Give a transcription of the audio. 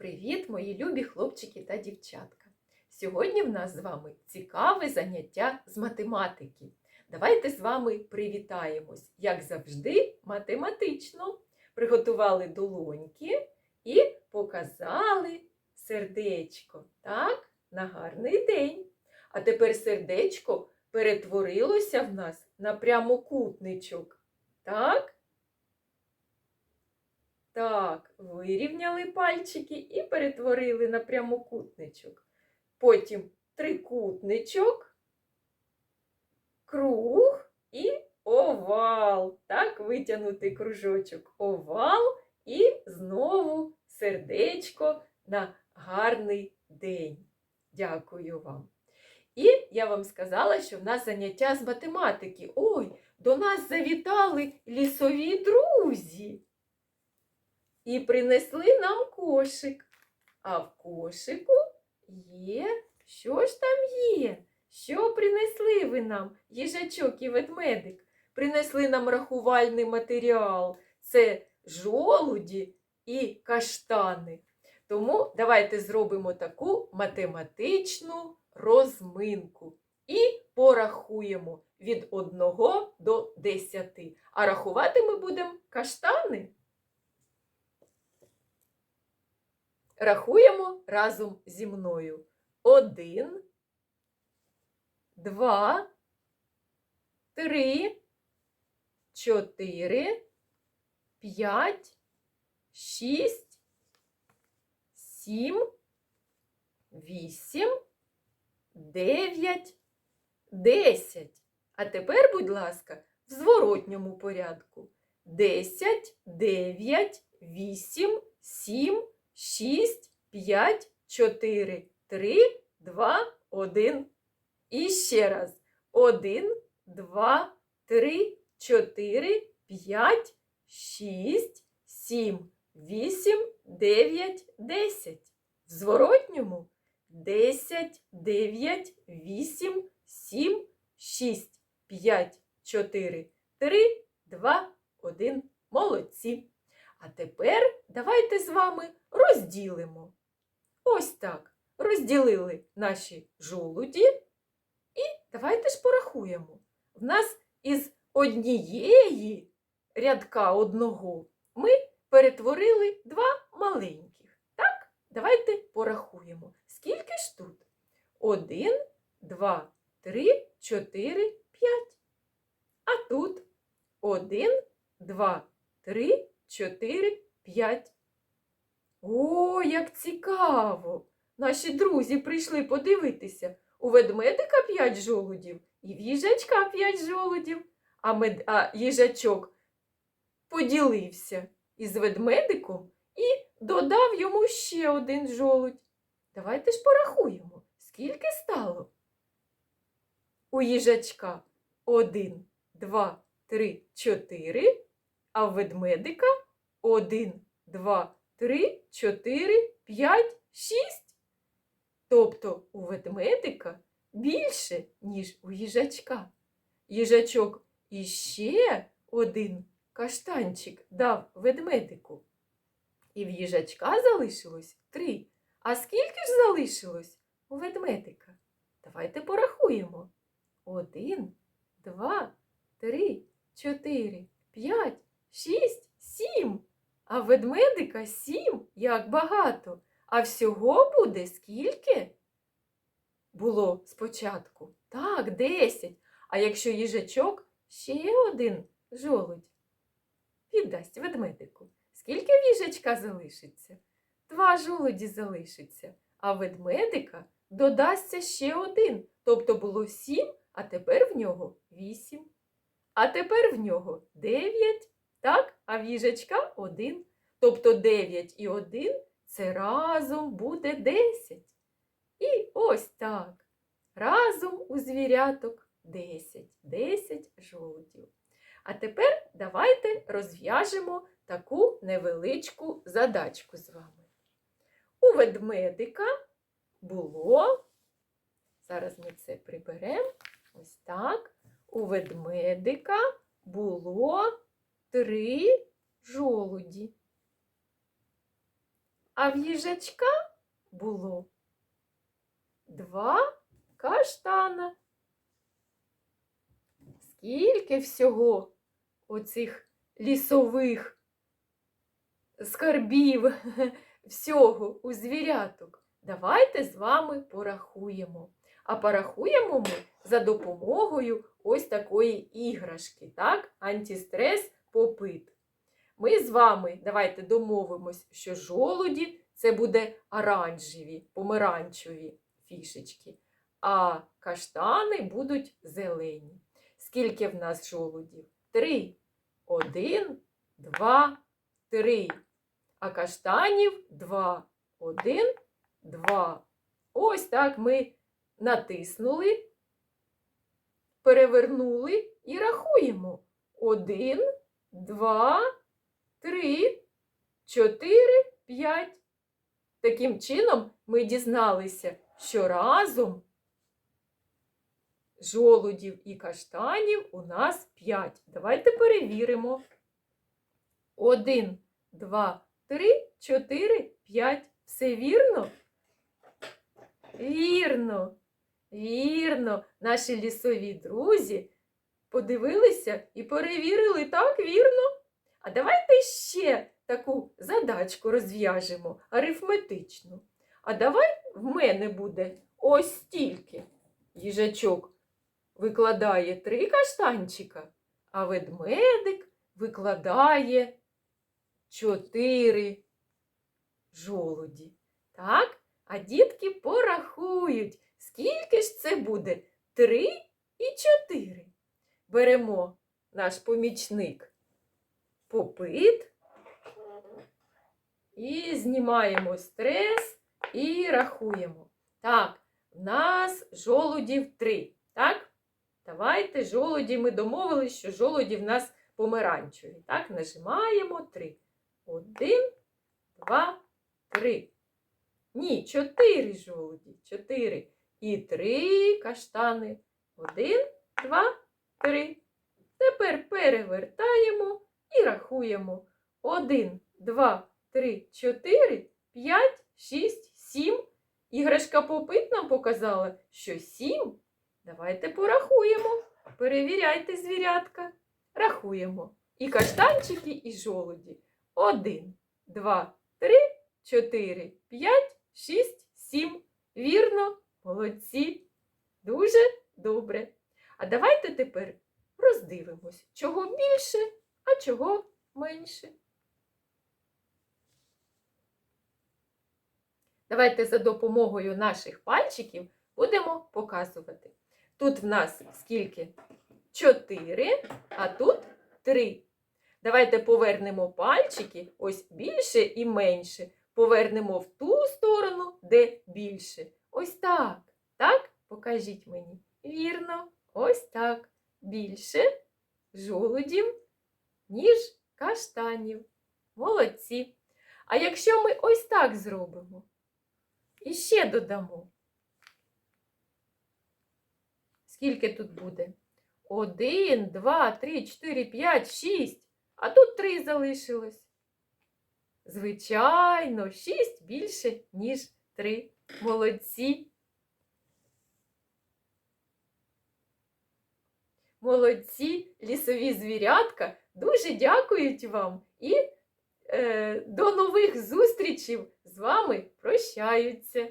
Привіт, мої любі хлопчики та дівчатка! Сьогодні в нас з вами цікаве заняття з математики. Давайте з вами привітаємось, як завжди, математично. Приготували долоньки і показали сердечко, так, на гарний день. А тепер сердечко перетворилося в нас на прямокутничок. Так? Так, вирівняли пальчики і перетворили на прямокутничок. Потім трикутничок, круг і овал. Так, витягнутий кружочок овал і знову сердечко на гарний день. Дякую вам. І я вам сказала, що в нас заняття з математики. Ой, до нас завітали лісові друзі і принесли нам кошик. А в кошику є. Що ж там є? Що принесли ви нам, їжачок і ведмедик? Принесли нам рахувальний матеріал. Це жолуді і каштани. Тому давайте зробимо таку математичну розминку і порахуємо від 1 до 10. А рахувати ми будемо каштани. Рахуємо разом зі мною. Один, два, три, чотири, п'ять, шість, сім, вісім, дев'ять, десять. А тепер, будь ласка, в зворотньому порядку. Десять, дев'ять, вісім, сім. 6, 5, 4, 3, 2, 1. І ще раз. 1, 2, 3, 4, 5, 6, 7, 8, 9, 10. В зворотньому 10, 9, 8, 7, 6, 5, 4, 3, 2, 1. Молодці. А тепер давайте з вами розділимо. Ось так. Розділили наші жолуді. І давайте ж порахуємо. В нас із однієї рядка одного ми перетворили два маленьких. Так, давайте порахуємо. Скільки ж тут? Один, два, три, чотири, п'ять. А тут один, два, три, чотири, п'ять. О, як цікаво! Наші друзі прийшли подивитися. У ведмедика п'ять жолудів і в їжачка п'ять жолудів, а, мед... а їжачок поділився із ведмедиком і додав йому ще один жолудь. Давайте ж порахуємо, скільки стало. У їжачка один, два, три, чотири, а в ведмедика один, два, три, чотири, п'ять, шість. Тобто у ведмедика більше, ніж у їжачка. Їжачок іще один каштанчик дав ведмедику. І в їжачка залишилось три. А скільки ж залишилось у ведмедика? Давайте порахуємо. Один, два, три, чотири, п'ять, шість, сім. А ведмедика сім, як багато. А всього буде скільки? Було спочатку. Так, десять. А якщо їжачок ще один жолудь віддасть ведмедику. Скільки в їжачка залишиться? Два жолуді залишиться, а ведмедика додасться ще один. Тобто було сім, а тепер в нього вісім. А тепер в нього дев'ять. Так, а в їжачка один. Тобто 9 і 1 це разом буде 10. І ось так. Разом у звіряток 10. 10 жолудів. А тепер давайте розв'яжемо таку невеличку задачку з вами. У ведмедика було, зараз ми це приберемо, ось так. У ведмедика було три жолуді. А в їжачка було два каштана. Скільки всього оцих лісових скарбів, всього у звіряток. Давайте з вами порахуємо. А порахуємо ми за допомогою ось такої іграшки, так? Антистрес попит. Ми з вами давайте домовимось, що жолуді це буде оранжеві, помаранчеві фішечки, а каштани будуть зелені. Скільки в нас жолудів? Три. Один, два, три. А каштанів два. Один, два. Ось так ми натиснули, перевернули і рахуємо. Один, два, три, чотири, п'ять. Таким чином ми дізналися, що разом жолудів і каштанів у нас п'ять. Давайте перевіримо. Один, два, три, чотири, п'ять. Все вірно? Вірно, вірно, наші лісові друзі подивилися і перевірили так, вірно. А давайте ще таку задачку розв'яжемо арифметичну. А давай в мене буде ось стільки. Їжачок викладає три каштанчика, а ведмедик викладає чотири жолуді. Так? А дітки порахують, скільки ж це буде? Три і чотири. Беремо наш помічник попит і знімаємо стрес і рахуємо. Так, в нас жолудів три. Так? Давайте жолуді ми домовились, що жолуді в нас помаранчеві. Так, нажимаємо три. Один, два, три. Ні, чотири жолуді. Чотири. І три каштани. Один, два, три. Тепер перевертаємо і рахуємо. Один, два, три, чотири, п'ять, шість, сім. Іграшка попит нам показала, що сім. Давайте порахуємо. Перевіряйте звірятка. Рахуємо. І каштанчики, і жолуді. Один, два, три, чотири, п'ять, шість, сім. Вірно, молодці. Дуже добре. А давайте тепер роздивимось, чого більше, а чого менше. Давайте за допомогою наших пальчиків будемо показувати. Тут в нас скільки? Чотири, а тут три. Давайте повернемо пальчики, ось більше і менше. Повернемо в ту сторону, де більше. Ось так. Так? Покажіть мені. Вірно, ось так. Більше жолудів, ніж каштанів. Молодці. А якщо ми ось так зробимо, і ще додамо. Скільки тут буде? Один, два, три, чотири, п'ять, шість. А тут три залишилось. Звичайно, шість більше, ніж три. Молодці. Молодці, лісові звірятка. Дуже дякують вам і е, до нових зустрічей з вами прощаються.